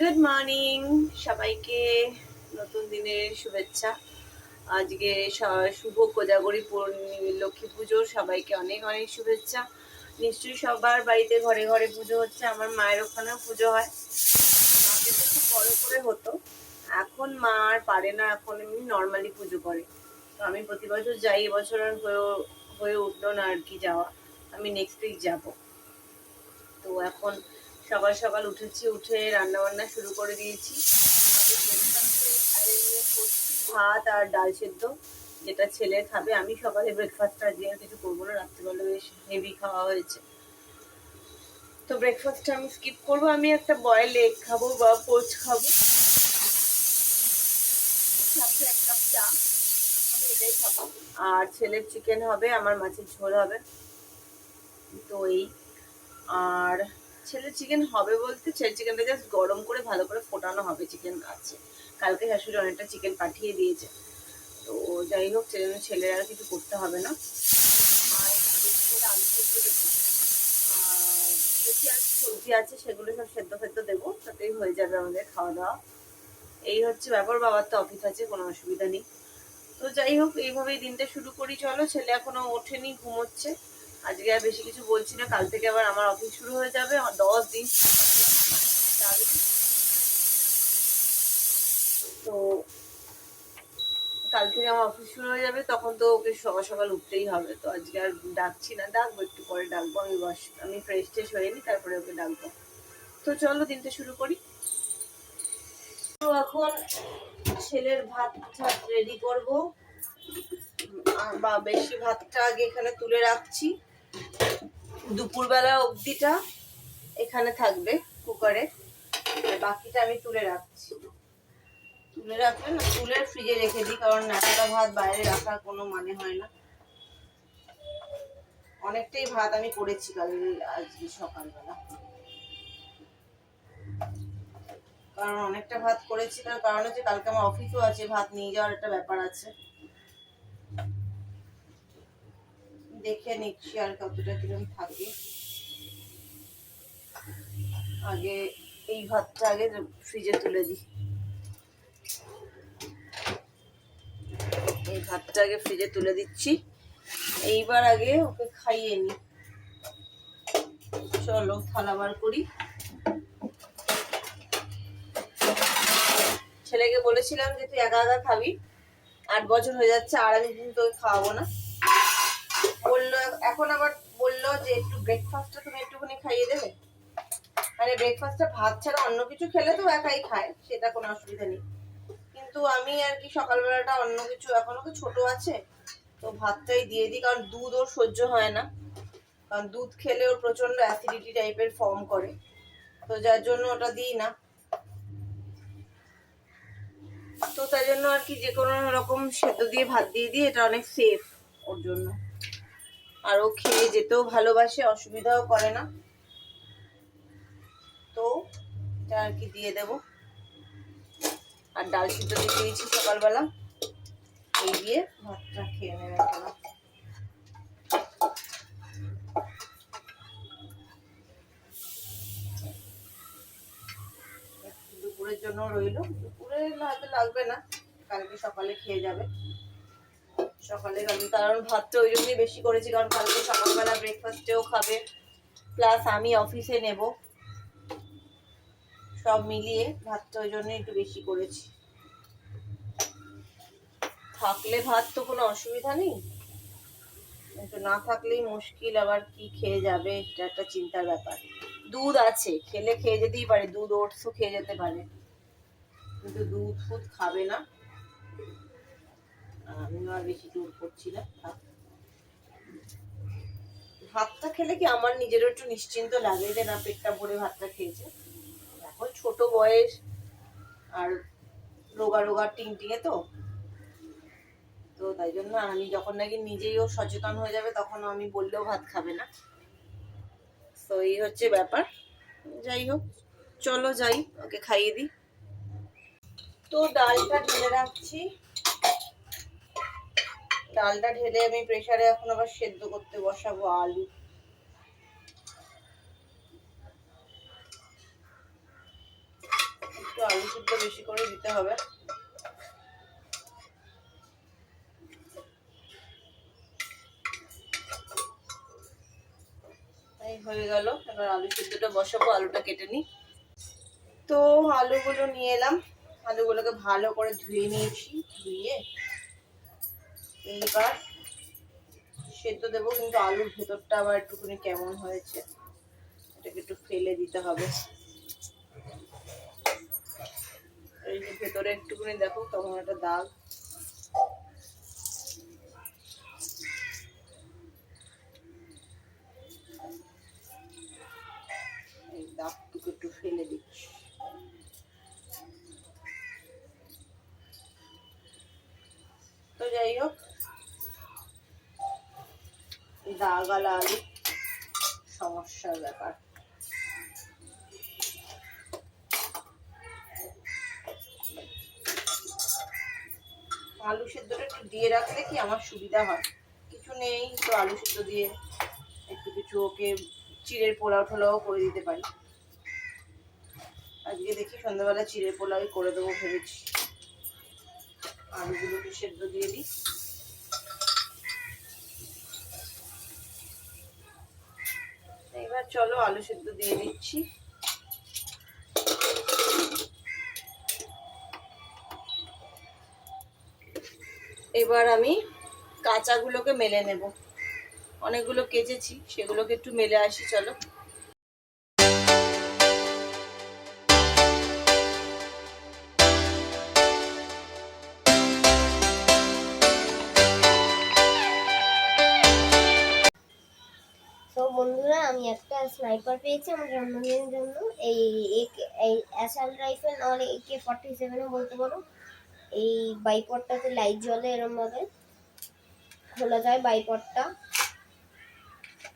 Good morning সবাইকে নতুন দিনের শুভেচ্ছা। আজকে শুভ কোজাগরী লক্ষ্মী পুজো, সবাইকে অনেক অনেক শুভেচ্ছা। নিশ্চয়ই সবার বাড়িতে ঘরে ঘরে পুজো হচ্ছে, আমার মায়ের ওখানেও পুজো হয়। আগে তো খুব বড় করে হতো। এখন মা আর পারে না, এখন এমনি নর্মালি পুজো করে। তো আমি প্রতি বছর যাই এবছর আর হয়ে উঠল না আর কি যাওয়া। আমি নেক্সট উইক যাব। তো এখন সকাল সকাল উঠেছি, উঠে রান্না বান্না শুরু করে দিয়েছি। ভাত আর ডাল সেদ্ধ, যেটা ছেলে খাবে। আমি সকালে ব্রেকফাস্ট আজকে আর কিছু করব না, রাত্রিবেলা বেশ হেভি খাওয়া হয়েছে। তো ব্রেকফাস্টটা আমি স্কিপ করব। আমি একটা বয়েল এগ খাব বা পোচ খাব। চা এটাই খাব। আর ছেলের চিকেন হবে, আমার মাছের ঝোল হবে। তো এই। আর ছেলের চিকেন হবে বলতে ছেলের চিকেনটা জাস্ট গরম করে ভালো করে ফোটানো হবে চিকেন আছে। কালকে শাশুড়ি অনেকটা চিকেন পাঠিয়ে দিয়েছে। তো যাই হোক, ছেলে ছেলের আর কিছু করতে হবে না। সবজি আছে, সেগুলো সব সেদ্ধ ফেদ্ধ দেবো, তাতেই হয়ে যাবে আমাদের খাওয়া দাওয়া। এই হচ্ছে ব্যাপার, বাবার তো অফিস আছে, কোনো অসুবিধা নেই। তো যাই হোক, এইভাবেই দিনটা শুরু করি। চলো, ছেলে এখনও ওঠেনি, ঘুমোচ্ছে। আজকে আর বেশি কিছু বলছি না, কাল থেকে আবার আমার অফিস শুরু হয়ে যাবে, আমার দশ দিন। তো কাল থেকে আমার অফিস শুরু হয়ে যাবে, তখন তো ওকে সকাল সকাল উঠতেই হবে, তো আজকে আর ডাকছি না, ডাকবো, একটু পরে ডাকবো, আমি বস, আমি ফ্রেশ ট্রেশ হয়ে নি, তারপরে ওকে ডাকবো। তো চলো দিনটা শুরু করি। তো এখন ছেলের ভাত রেডি করব বা বেশি ভাতটা আগে এখানে তুলে রাখছি। দুপুরবেলা অবধিটা এখানে থাকবে কুকারে। বাকিটা আমি তুলে রাখছি। তুলে রাখলে না, তুলে ফ্রিজে রেখে দিই, কারণ এতটা ভাত বাইরে রাখার কোনো মানে হয় না। অনেকটাই ভাত আমি করেছি কাল আজকে সকালবেলা। কারণ অনেকটা ভাত করেছি, তার কারণ হচ্ছে কালকে আমার অফিসও আছে, ভাত নিয়ে যাওয়ার একটা ব্যাপার আছে। দেখে নিচ্ছি আর কতটা কিরম থাকে। আগে এই ভাতটা আগে ফ্রিজে তুলে দিই। এই ভাতটা আগে ফ্রিজে তুলে দিচ্ছি। এইবার আগে ওকে খাইয়ে নি চলো থালা বার করি। ছেলেকে বলেছিলাম যে তুই একা একা খাবি। আট বছর হয়ে যাচ্ছে, আর আমি কিন্তু তোকে খাওয়াবো না। বলল, এখন আবার বলল যে একটু ব্রেকফাস্টটা তুমি একটুখানি খাইয়ে দেবে? মানে ব্রেকফাস্টটা ভাত ছাড়া অন্য কিছু খেলে তো একাই খায়, সেটা কোনো অসুবিধা নেই। কিন্তু আমি আর কি সকালবেলাটা অন্য কিছু, এখনও তো ছোট আছে, তো ভাতটাই দিয়ে দিই, কারণ দুধ ওর সহ্য হয় না। কারণ দুধ খেলে ওর প্রচণ্ড অ্যাসিডিটি টাইপের ফর্ম করে, তো যার জন্য ওটা দিই না। তো তাই জন্য আর কি যে কোনো রকম সেদ্ধ দিয়ে ভাত দিয়ে দিই, এটা অনেক সেফ ওর জন্য। আর ও খেয়ে যেতেও ভালোবাসে, অসুবিধাও করে না। তো, এটা আর কি দিয়ে দেব। আর ডাল সিদ্ধ দিয়ে দিয়েছি সকালবেলা। এই দিয়ে ভাতটা খেয়ে নেবে দুপুরের জন্য রইল। দুপুরে হয়তো লাগবে না, কালকে সকালে খেয়ে যাবে। সকালে আমি কারণ ভাতটা ওই জন্যই বেশি করেছি, কারণ কালকে সকালবেলা ব্রেকফাস্টেও খাবে। প্লাস আমি অফিসে নেব। সব মিলিয়ে ভাতটা ওই জন্য একটু বেশি করেছি। থাকলে ভাত তো কোনো অসুবিধা নেই। কিন্তু না থাকলেই মুশকিল, আবার কি খেয়ে যাবে, এটা একটা চিন্তার ব্যাপার। দুধ আছে, খেলে খেয়ে যেতেই পারে। দুধ, ওটসও খেয়ে যেতে পারে। কিন্তু দুধ ফুদ খাবে না। আমিও আর বেশি জোর করছি না। ভাতটা খেলে কি আমার নিজেরও একটু নিশ্চিন্ত লাগে যে না, পেটটা ভরে ভাতটা খেয়েছে। এখন ছোট বয়স আর রোগা রোগা টিং টিঙে তো। তো তাই জন্য আমি যখন নাকি নিজেই ও সচেতন হয়ে যাবে, তখন আমি বললেও ভাত খাবে না। তো এই হচ্ছে ব্যাপার। যাই হোক, চলো যাই, ওকে খাইয়ে দিই। তো ডালটা ঢেলে রাখছি। ডালটা ঢেলে আমি প্রেসারে এখন আবার সেদ্ধ করতে বসাবো আলু। একটু আলু সিদ্ধ বেশি করে দিতে হবে। হয়ে গেল, এবার আলু সিদ্ধটা বসাবো, আলুটা কেটে নিই। তো আলুগুলো নিয়ে এলাম, আলুগুলোকে ভালো করে ধুয়ে নিয়েছি, ধুয়ে এইবার সেদ্ধ দেবো, কিন্তু আলুর ভেতরটা আবার একটুখানি কেমন হয়েছে, এটাকে একটু ফেলে দিতে হবে। এই যে ভেতরে একটুখানি দেখো কেমন একটা দাগ এই দাগটুকু একটু ফেলে দিচ্ছি তো যাই হোক দাগালা আলু, সমস্যার ব্যাপার। আলু সেদ্ধটা একটু দিয়ে রাখলে কি আমার সুবিধা হয়? কিছু নেই, তো আলু সেদ্ধ দিয়ে একটু কিছু ওকে চিড়ের পোলাও টোলাও করে দিতে পারি। আজকে দেখি সন্ধ্যাবেলা চিড়ের পোলাওই করে দেবো ভেবেছি। আলুগুলোকে সেদ্ধ দিয়ে দিই। এবার চলো আলু সেদ্ধ দিয়ে দিচ্ছি এবার আমি কাঁচাগুলোকে মেলে নেব। অনেকগুলো কেচেছি, সেগুলোকে একটু মেলে আসি, চলো। স্নাইপার পেয়েছি আমার জন্মদিনের জন্য। এই এই অ্যাসাল রাইফেল নাহলে একে ফর্টি সেভেনও বলতে পারো। এই বাইপডটাতে লাইট জ্বলে এরমভাবে। খোলা যায় বাইপডটা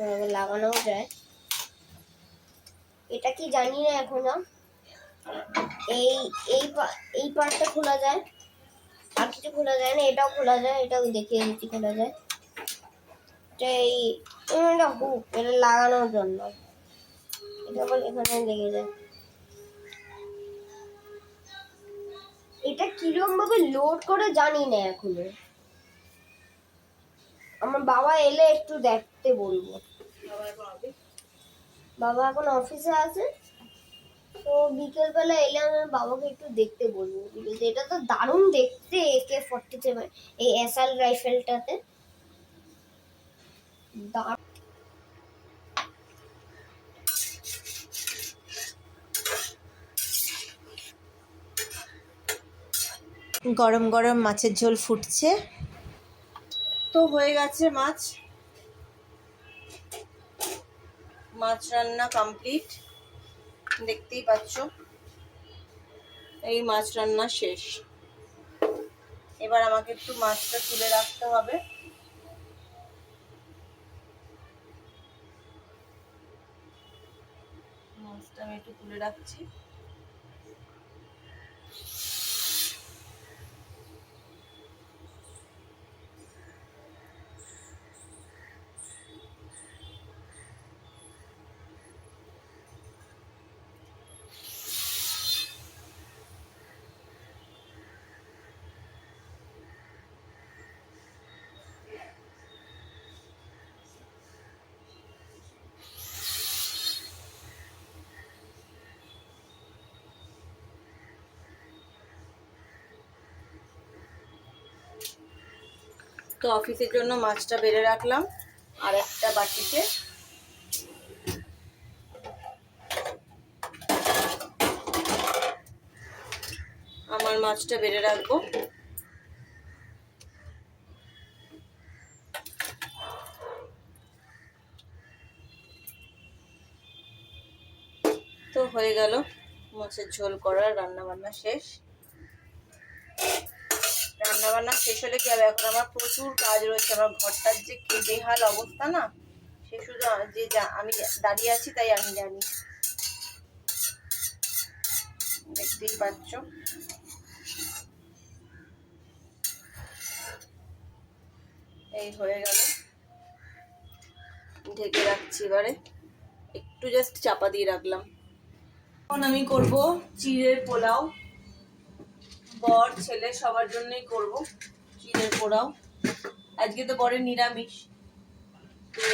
এভাবে লাগানোও যায়। এটা কি জানি না এখনও। এই এই এই পার্টটা খোলা যায়। আর কিছু খোলা যায় না, এটাও খোলা যায়, এটাও দেখিয়ে দিচ্ছি খোলা যায়। এটা এই এটা হুক এটা লাগানোর জন্য। এটা এখানে লেগে যায়। এটা কীরকম ভাবে লোড করে জানি না এখনও। আমার বাবা এলে একটু দেখতে বলব। বাবা এখন অফিসে আছে। তো বিকেল বেলা এলে আমার বাবাকে একটু দেখতে বলব। এটা তো দারুণ দেখতে একে ফর্টি সেভেন এই এসআল রাইফেলটাতে দারুণ গরম গরম মাছের ঝোল ফুটছে। তো হয়ে গেছে মাছ। মাছ রান্না কমপ্লিট দেখতেই পাচ্ছ। এই মাছ রান্না শেষ। এবার আমাকে একটু মাছটা তুলে রাখতে হবে। মাছটা আমি একটু তুলে রাখছি। তো অফিসের জন্য মাছটা বেড়ে রাখলাম আর একটা বাটিতে। আমার মাছটা বেড়ে রাখব। তো হয়ে গেল মাছের ঝোল করা রান্না বান্না শেষ। রান্না বান্না শেষ হলে কি হবে? এখন আমার প্রচুর কাজ রয়েছে। আমার ঘরটার যে কি বেহাল অবস্থা না, সে শুধু যে আমি দাঁড়িয়ে আছি তাই আমি জানি। দেখতেই পাচ্ছ। এই হয়ে গেল। ঢেকে রাখছি এবারে। একটু জাস্ট চাপা দিয়ে রাখলাম। এখন আমি করব চিড়ের পোলাও। বর, ছেলে, সবার জন্যই করব। চিড়ের পোলাও আজকে তো বরের নিরামিষ। তো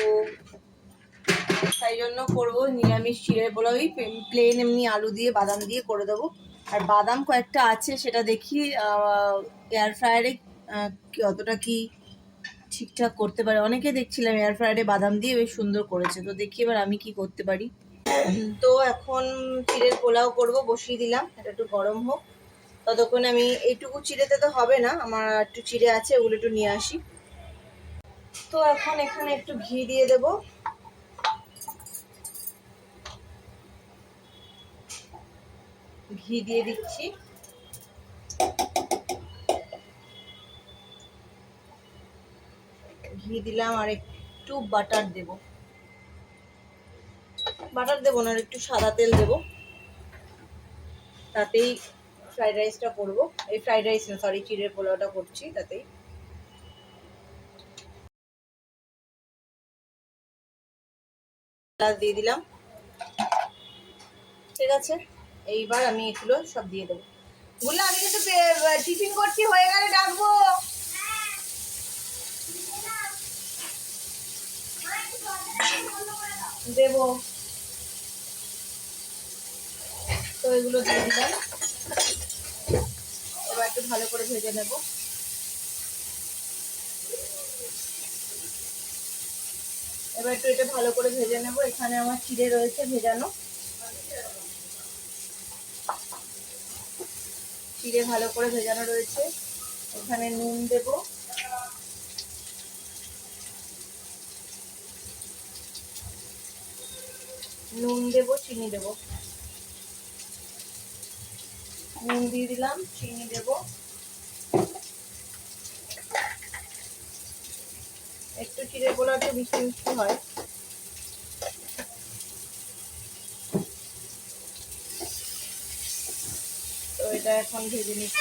তাই জন্য করব নিরামিষ চিড়ের পোলাওই প্লেন এমনি আলু দিয়ে, বাদাম দিয়ে করে দেবো। আর বাদাম কয়েকটা আছে, সেটা দেখি এয়ার ফ্রায়ারে কতটা কি ঠিকঠাক করতে পারে। অনেকে দেখছিলাম এয়ার ফ্রায়ারে বাদাম দিয়ে বেশ সুন্দর করেছে। তো দেখি এবার আমি কি করতে পারি। তো এখন চিড়ের পোলাও করব, বসিয়ে দিলাম। এটা একটু গরম হোক। ততক্ষণ আমি এইটুকু চিড়েতে তো হবে না, আমার একটু চিড়ে আছে, ওগুলো একটু নিয়ে আসি। তো এখন এখানে একটু ঘি দিয়ে দেব। ঘি দিয়ে দিচ্ছি। ঘি দিলাম আর একটু বাটার দেব। বাটার দেবো না একটু সাদা তেল দেব। তাতেই ফ্রাইড রাইসটা করব। এই ফ্রাইড রাইস না সরি চিড়ের পোলাওটা করছি তাতেই। দিয়ে দিলাম। ঠিক আছে? এইবার আমি এগুলো সব দিয়ে দেবো। বললাম আমি কিন্তু টিফিন করছি, হয়ে গেলে ডাকবো। দেব। তো এগুলো দিয়ে দিলাম। ভালো করে ভেজে নেব। এবার একটু এটা ভালো করে ভেজে নেব। এখানে আমার চিড়ে রয়েছে ভেজানো। চিড়ে ভালো করে ভেজানো রয়েছে। এখানে নুন দেব। নুন দেব, চিনি দেব। নুন দিয়ে দিলাম, চিনি দেব। চিড়ে পোলা একটু মিষ্টি মিষ্টি হয়। তো এটা এখন ভেজে নিচ্ছি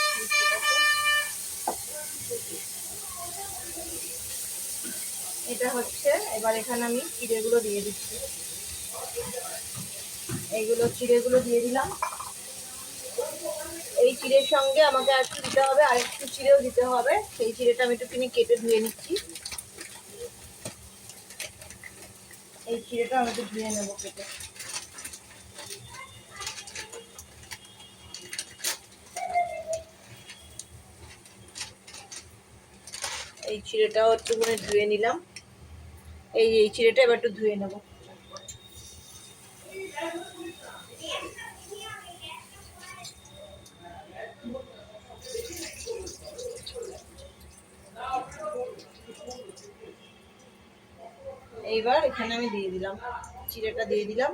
এটা হচ্ছে, এবার এখানে আমি চিড়েগুলো দিয়ে দিচ্ছি। এইগুলো চিড়েগুলো দিয়ে দিলাম। এই চিড়ের সঙ্গে আমাকে আর একটু দিতে হবে, আর একটু চিড়েও দিতে হবে। সেই চিড়েটা আমি একটুখানি কেটে ধুয়ে নিচ্ছি। এই চিড়েটা আমি একটু ধুয়ে নেব কেটে এই চিড়েটাও একটুখানি ধুয়ে নিলাম। এই এই চিড়েটা এবার একটু ধুয়ে নেব এইবার এখানে আমি দিয়ে দিলাম, চিড়েটা দিয়ে দিলাম।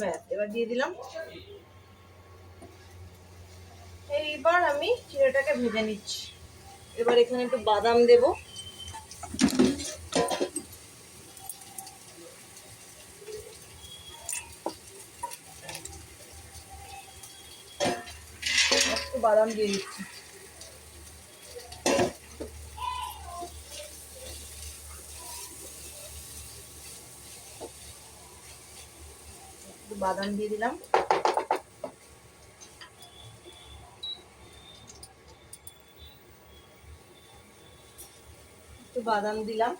ব্যাস, এবার দিয়ে দিলাম। এইবার আমি চিড়েটাকে ভেজে নিচ্ছি। এবার এখানে একটু বাদাম দেব। বাদাম দিয়ে দিচ্ছি। বাদাম দিয়ে দিলাম। একটু বাদাম দিলাম।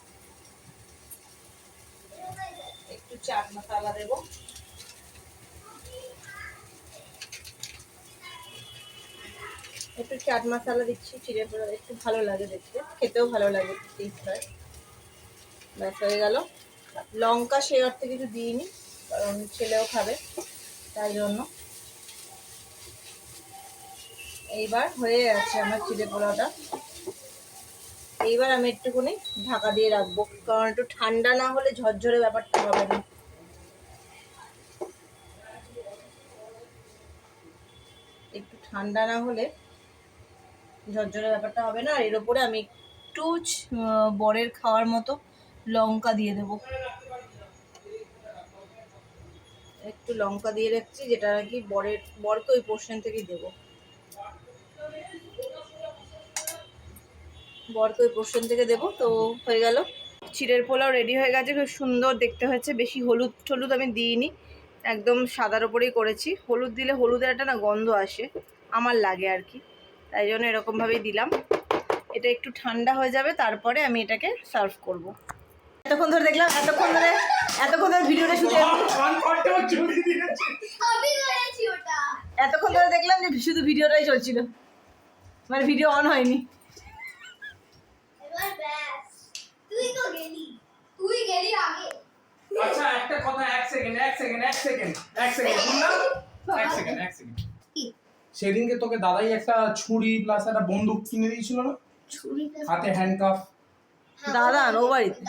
একটু চাট মশলা দেব। একটু চাট মশলা দিচ্ছি, চিড়ে পোড়া একটু ভালো লাগে দেখতে। খেতেও ভালো লাগে ব্যাস, হয়ে গেল। লঙ্কা সে অর্থে কিছু দিইনি, কারণ ছেলেও খাবে, তাই জন্য। এইবার হয়ে আছে আমার চিড়ে পোড়াটা। এইবার আমি একটুখানি ঢাকা দিয়ে রাখব, কারণ একটু ঠান্ডা না হলে ঝরঝরে ব্যাপারটা হবে না। একটু ঠান্ডা না হলে ঝরঝরে ব্যাপারটা হবে না। আর এর ওপরে আমি একটু বরের খাওয়ার মতো লঙ্কা দিয়ে দেবো। একটু লঙ্কা দিয়ে রাখছি, যেটা আর কি বরের, বরকে ওই পোর্শন থেকেই দেবো। বরকে ওই পোর্শন থেকে দেবো, তো হয়ে গেল। চিড়ের পোলাও রেডি হয়ে গেছে, খুব সুন্দর দেখতে হয়েছে। বেশি হলুদ টলুদ আমি দিইনি, একদম সাদার ওপরেই করেছি। হলুদ দিলে হলুদের একটা না গন্ধ আসে, আমার লাগে আর কি। তাই জন্য এরকমভাবেই দিলাম। এটা একটু ঠান্ডা হয়ে যাবে তারপরে আমি এটাকে সার্ভ করব। এতক্ষণ ধরে দেখলাম এতক্ষণ ধরে এতক্ষণ ধরে ভিডিওটা শুধু আমি এতক্ষণ ধরে দেখলাম যে শুধু ভিডিওটাই চলছিল। মানে ভিডিও অন হয়নি। এবার ব্যাস। তুই তো গেলি। তুই গেলি আগে। আচ্ছা একটা কথা এক সেকেন্ড এক সেকেন্ড এক সেকেন্ড এক সেকেন্ড এক সেকেন্ড এক সেকেন্ড? সেদিনকে তোকে দাদাই একটা ছুরি প্লাস একটা বন্দুক কিনে দিয়েছিল না? ছুরি হাতে হ্যান্ডকাফ দাদা ও বাড়িতে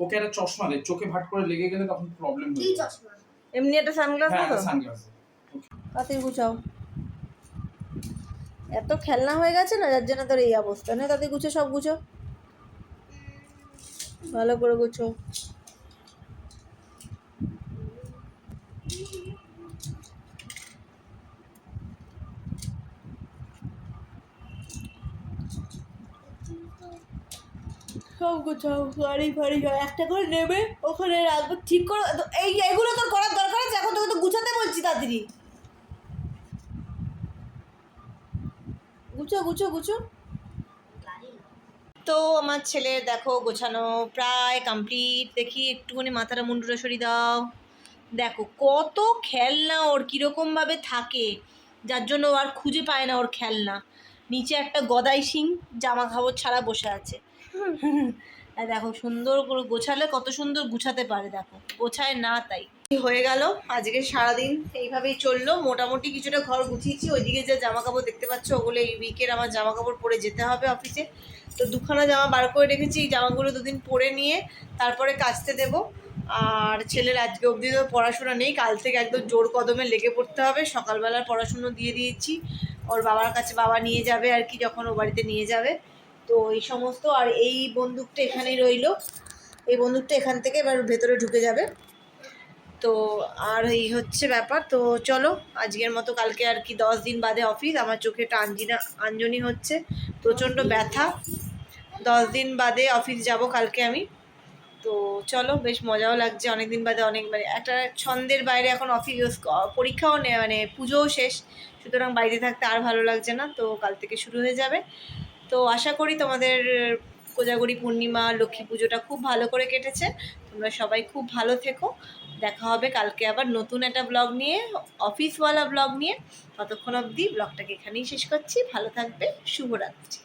ওকে একটা চশমা দে চোখে ভাট করে লেগে গেলে তখন প্রবলেম কি হয়ে যায় চশমা? এমনি একটা সানগ্লাস হ্যাঁ তো? সানগ্লাস তাতে গুছাও। এত খেলনা হয়ে গেছে না যার জন্য তোর এই অবস্থা? না তাতে গুছো সব গুছো। ভালো করে গুছো। সব গুছাও গাড়ি ফাড়ি সব একটা করে নেবে, ওখানে রাখব, ঠিক করে, তো- এই এগুলো তোর করার দরকার আছে, এখন তোকে তো গুছাতে বলছি তাড়াতাড়ি। গুছো গুছো গুছো। তো আমার ছেলে দেখো গোছানো প্রায় কমপ্লিট দেখি একটুখানি মাথাটা মুন্ডুটা সরিয়ে দাও। দেখো কত খেলনা ওর কীরকমভাবে থাকে, যার জন্য আর খুঁজে পায় না ওর খেলনা। নিচে একটা গদাই সিং, জামা কাপড় ছাড়া বসে আছে। আর দেখো সুন্দর করে গোছালে কত সুন্দর গুছাতে পারে, দেখো। গোছায় না তাই। হয়ে গেল? আজকে সারাদিন এইভাবেই চলল। মোটামুটি কিছুটা ঘর গুছিয়েছি। ওইদিকে যে জামা কাপড় দেখতে পাচ্ছ, ওগুলো এই উইকের আমার জামা কাপড় পরে যেতে হবে অফিসে তো দুখানা জামা বার করে রেখেছি। এই জামাগুলো দুদিন পরে নিয়ে তারপরে কাচতে দেব। আর ছেলের আজকে অবধি তো পড়াশোনা নেই। কাল থেকে একদম জোর কদমে লেগে পড়তে হবে। সকালবেলার পড়াশুনো দিয়ে দিয়েছি। ওর বাবার কাছে বাবা নিয়ে যাবে আর কি, যখন ও বাড়িতে নিয়ে যাবে। তো এই সমস্ত আর এই বন্দুকটা এখানেই রইল। এই বন্দুকটা এখান থেকে এবার ভেতরে ঢুকে যাবে। তো আর এই হচ্ছে ব্যাপার। তো চলো, আজকের মতো কালকে আর কি দশ দিন বাদে অফিস আমার চোখে আঞ্জিনা, আঞ্জনি হচ্ছে। প্রচণ্ড ব্যথা। দশ দিন বাদে অফিস যাব কালকে আমি। তো চলো, বেশ মজাও লাগছে। অনেক দিন বাদে অনেক মানে একটা ছন্দের বাইরে এখন অফিস পরীক্ষাও মানে পুজোও শেষ। সুতরাং বাইরে থাকতে আর ভালো লাগছে না। তো কাল থেকে শুরু হয়ে যাবে। তো আশা করি তোমাদের কোজাগরি পূর্ণিমা, লক্ষ্মী পুজোটা খুব ভালো করে কেটেছে। তোমরা সবাই খুব ভালো থেকো। দেখা হবে কালকে আবার নতুন একটা ব্লগ নিয়ে অফিসওয়ালা ব্লগ নিয়ে। ততক্ষণ অবধি ব্লগটাকে এখানেই শেষ করছি। ভালো থাকবে। শুভরাত্রি।